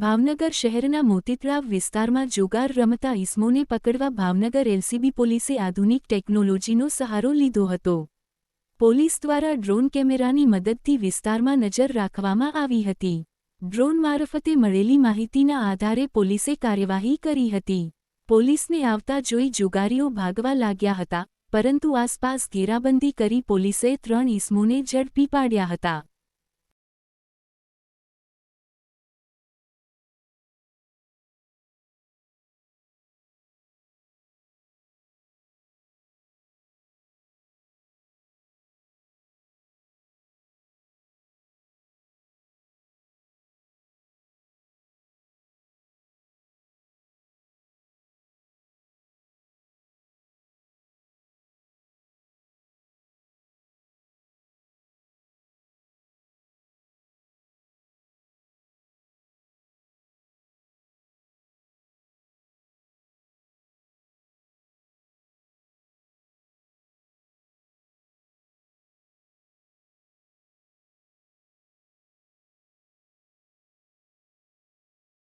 ભાવનગર શહેરના મોતીતળાવ વિસ્તારમાં જુગાર રમતા ઇસમોને પકડવા ભાવનગર એલસીબી પોલીસે આધુનિક ટેકનોલોજીનો સહારો લીધો હતો. પોલીસ દ્વારા ડ્રોન કેમેરાની મદદથી વિસ્તારમાં નજર રાખવામાં આવી હતી. ડ્રોન મારફતે મળેલી માહિતીના આધારે પોલીસે કાર્યવાહી કરી હતી. પોલીસને આવતા જોઈ જુગારીઓ ભાગવા લાગ્યા હતા, પરંતુ આસપાસ ઘેરાબંધી કરી પોલીસે ત્રણ ઇસમોને ઝડપી પાડ્યા હતા.